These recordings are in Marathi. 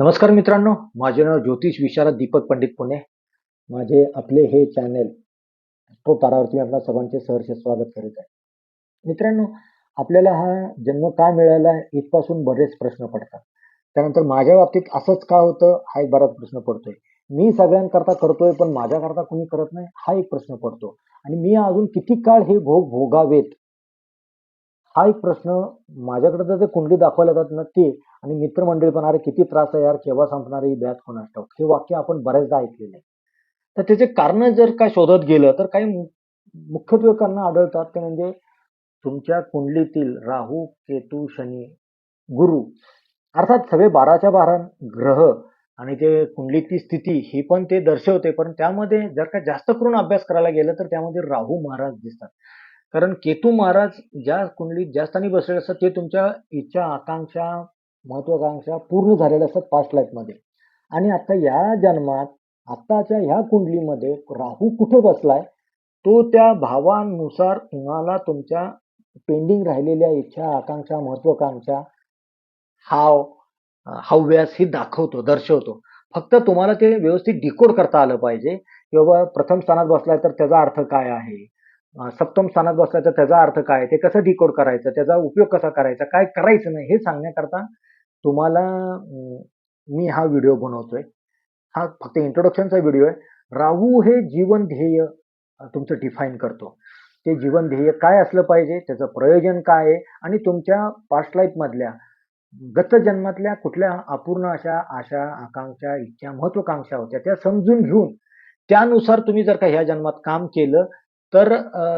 नमस्कार मित्रांनो माझे नाव ज्योतिष विशारद दीपक पंडित पुणे. माझे आपले हे चॅनेल तो तारावरती मी आपल्या सर्वांचे सहर्ष स्वागत करीत आहे. मित्रांनो आपल्याला हा जन्म का मिळाला आहे इथपासून बरेच प्रश्न पडतात. त्यानंतर माझ्या बाबतीत असंच का होतं हा एक बराच प्रश्न पडतोय. मी सगळ्यांकरता करतोय पण माझ्याकरता कुणी करत नाही हा एक प्रश्न पडतो. आणि मी अजून किती काळ हे भोग भोगावेत हा एक प्रश्न माझ्याकडे जर ते कुंडली दाखवल्या जातात ना ते. आणि मित्रमंडळी पण अरे किती त्रास आहे यार केव्हा संपणार ही बॅच कोणास ठाऊक? हे वाक्य आपण बऱ्याचदा ऐकलेलं आहे. तर त्याचे कारण जर काय शोधत गेलं तर काही मु- मुख्यत्वे कारण आढळतात. ते म्हणजे तुमच्या कुंडलीतील राहू केतू शनी गुरु अर्थात सगळे बाराच्या बारा ग्रह आणि ते कुंडलीची स्थिती ही पण ते दर्शवते. पण त्यामध्ये जर का जास्त करून अभ्यास करायला गेलं तर त्यामध्ये राहू महाराज दिसतात. कारण केतू महाराज ज्या कुंडलीत ज्या स्थानी बसलेले असतात ते तुमच्या इच्छा आकांक्षा महत्वाकांक्षा पूर्ण झालेल्या असतात पास्ट लाईफमध्ये आणि आता या जन्मात आत्ताच्या ह्या कुंडलीमध्ये राहू कुठे बसलाय तो त्या भावानुसार तुम्हाला तुमच्या पेंडिंग राहिलेल्या इच्छा आकांक्षा महत्वाकांक्षा हाव हव्यास हे दाखवतो दर्शवतो. फक्त तुम्हाला ते व्यवस्थित डिकोड करता आलं पाहिजे किंवा प्रथम स्थानात बसलाय तर त्याचा अर्थ काय आहे? सप्तम स्थानात बसल्याचा त्याचा अर्थ काय? आहे ते कसं डिकोड करायचं? त्याचा उपयोग कसा करायचा? काय करायचं नाही हे सांगण्याकरता तुम्हाला मी हा व्हिडिओ बनवतोय. हा फक्त इंट्रोडक्शनचा व्हिडिओ आहे. राहू हे जीवन ध्येय तुमचं डिफाईन करतो. ते जीवन ध्येय काय असलं पाहिजे? त्याचं प्रयोजन काय आहे? आणि तुमच्या पास्ट लाईफमधल्या गत जन्मातल्या कुठल्या अपूर्ण अशा आशा आकांक्षा इच्छा महत्वाकांक्षा होत्या त्या समजून घेऊन त्यानुसार तुम्ही जर का ह्या जन्मात काम केलं तर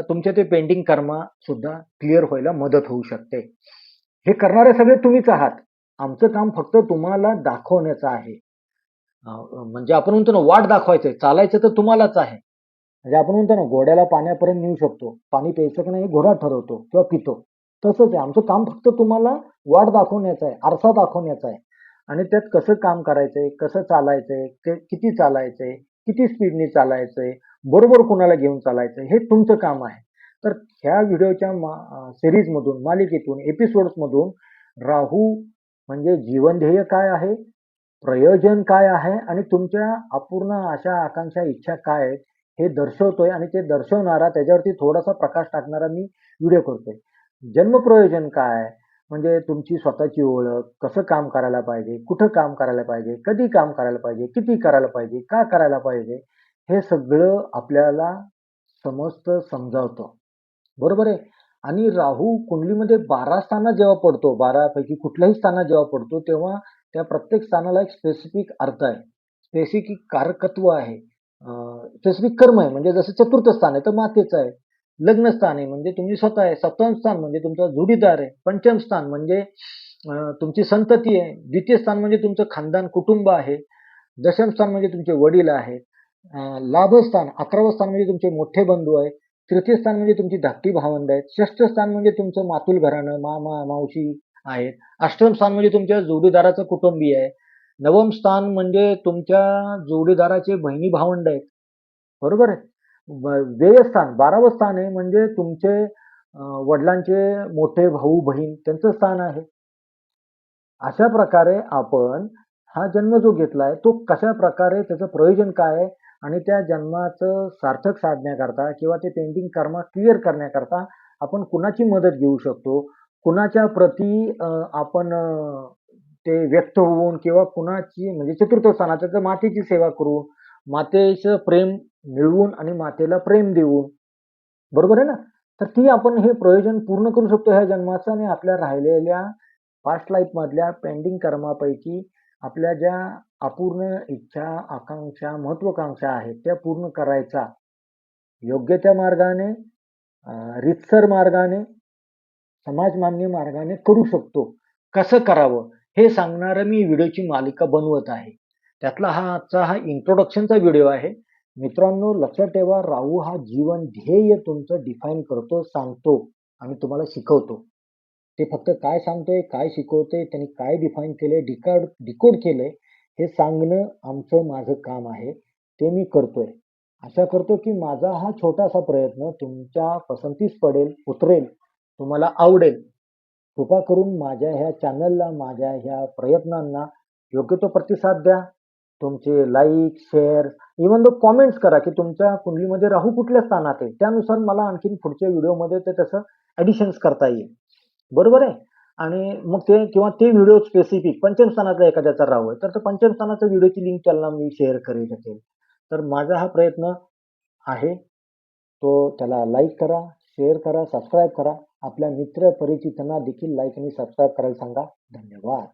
तुमचे ते पेंडिंग कर्म सुद्धा क्लिअर व्हायला मदत होऊ शकते. हे करणारे सगळे तुम्हीच आहात. आमचं काम फक्त तुम्हाला दाखवण्याचं आहे. म्हणजे आपण म्हणतो ना वाट दाखवायचंय. चालायचं तर तुम्हालाच आहे. म्हणजे आपण म्हणतो ना घोड्याला पाण्यापर्यंत नेऊ शकतो. पाणी प्यायचं की नाही घोडा ठरवतो किंवा पितो. तसंच आहे. आमचं काम फक्त तुम्हाला वाट दाखवण्याचं आहे. आरसा दाखवण्याचा आहे. आणि त्यात कसं काम करायचंय? कसं चालायचंय? किती चालायचंय? किती स्पीडने चालायचंय? बरोबर कुणाला घेऊन चालायचं हे तुमचं काम आहे. तर ह्या व्हिडिओच्या मा सिरीजमधून मालिकेतून एपिसोड्समधून राहू म्हणजे जीवन ध्येय काय आहे प्रयोजन काय आहे आणि तुमच्या अपूर्ण आशा आकांक्षा इच्छा काय आहेत हे दर्शवतोय आणि ते दर्शवणारा त्याच्यावरती थोडासा प्रकाश टाकणारा मी व्हिडिओ करतोय. जन्म प्रयोजन काय? म्हणजे तुमची स्वतःची ओळख कसं काम करायला पाहिजे कुठं काम करायला पाहिजे कधी काम करायला पाहिजे किती करायला पाहिजे का करायला पाहिजे हे सगळं आपल्याला समजतं समजावतं. बरोबर आहे? आणि राहू कुंडलीमध्ये बारा स्थानात जेव्हा पडतो बारापैकी कुठल्याही स्थानात जेव्हा पडतो तेव्हा त्या प्रत्येक स्थानाला एक स्पेसिफिक अर्थ आहे. स्पेसिफिक कारकत्व आहे. स्पेसिफिक कर्म आहे. म्हणजे जसं चतुर्थ स्थान आहे तर मातेचं आहे. लग्न स्थान आहे म्हणजे तुम्ही स्वतः आहे. सप्तम स्थान म्हणजे तुमचा जोडीदार आहे. पंचम स्थान म्हणजे तुमची संतती आहे. द्वितीय स्थान म्हणजे तुमचं खानदान कुटुंब आहे. दशम स्थान म्हणजे तुमचे वडील आहेत लाभस्थान अकरावं स्थान म्हणजे तुमचे मोठे बंधू आहे तृतीय स्थान म्हणजे तुमची धाकटी भावंड आहेत. षष्ठ स्थान म्हणजे तुमचं मातुल घराणं मामा मावशी आहेत. अष्टम स्थान म्हणजे तुमच्या जोडीदाराचं कुटुंबीय आहे. नवम स्थान म्हणजे तुमच्या जोडीदाराचे बहिणी भावंड आहेत. बरोबर आहे? व्ययस्थान बारावं स्थान आहे म्हणजे तुमचे वडिलांचे मोठे भाऊ बहीण त्यांचं स्थान आहे. अशा प्रकारे आपण हा जन्म जो घेतलाय तो कशा प्रकारे त्याचं प्रयोजन काय आहे आणि त्या जन्माचं सार्थक साधण्याकरता किंवा ते पेंटिंग कर्म क्लिअर करण्याकरता आपण कुणाची मदत घेऊ शकतो? कुणाच्या प्रती आपण ते व्यक्त होऊन किंवा कुणाची म्हणजे चतुर्थ स्थानाचं तर मातेची सेवा करून मातेचं प्रेम मिळवून आणि मातेला प्रेम देऊन बरोबर आहे ना? तर ती आपण हे प्रयोजन पूर्ण करू शकतो ह्या जन्माचं आणि आपल्या राहिलेल्या पास्ट लाईफमधल्या पेंडिंग कर्मापैकी. आपल्या ज्या अपूर्ण इच्छा आकांक्षा महत्वाकांक्षा आहेत त्या पूर्ण करायचा योग्य त्या मार्गाने अं, रितसर मार्गाने समाजमान्य मार्गाने करू शकतो. कसं करावं? हे सांगणारं मी व्हिडिओची मालिका बनवत आहे. त्यातला हा आजचा हा इंट्रोडक्शनचा व्हिडिओ आहे. मित्रांनो लक्षात ठेवा राहू हा जीवन ध्येय तुमचं डिफाईन करतो सांगतो आणि तुम्हाला शिकवतो. ते फक्त काय सांगतोय काय शिकवतोय त्यांनी काय डिफाईन केलंय डिकाड डिकोड केलंय हे सांगणं आमचं माझं काम आहे ते मी करतोय. आशा करतो की माझा हा छोटासा प्रयत्न तुमच्या पसंतीस पडेल उतरेल तुम्हाला आवडेल. कृपा करून माझ्या ह्या चॅनलला माझ्या ह्या प्रयत्नांना योग्य तो प्रतिसाद द्या. तुमचे लाईक शेअर इवन दो कॉमेंट्स करा की तुमच्या कुंडलीमध्ये राहू कुठल्या स्थानात आहे त्यानुसार मला आणखीन पुढच्या व्हिडिओमध्ये ते तसं ॲडिशन्स करता येईल. बरोबर आहे. आणि मग ते किंवा ते व्हिडिओ स्पेसिफिक पंचमस्थानातला एखाद्याचा राव आहे तर तो पंचमस्थानाचा व्हिडिओची लिंक त्याला मी शेअर करू शकेल तर माझा हा प्रयत्न आहे. तो त्याला लाईक करा शेअर करा सबस्क्राईब करा. आपल्या मित्र परिचितांना देखील लाईक आणि सबस्क्राईब करायला सांगा. धन्यवाद.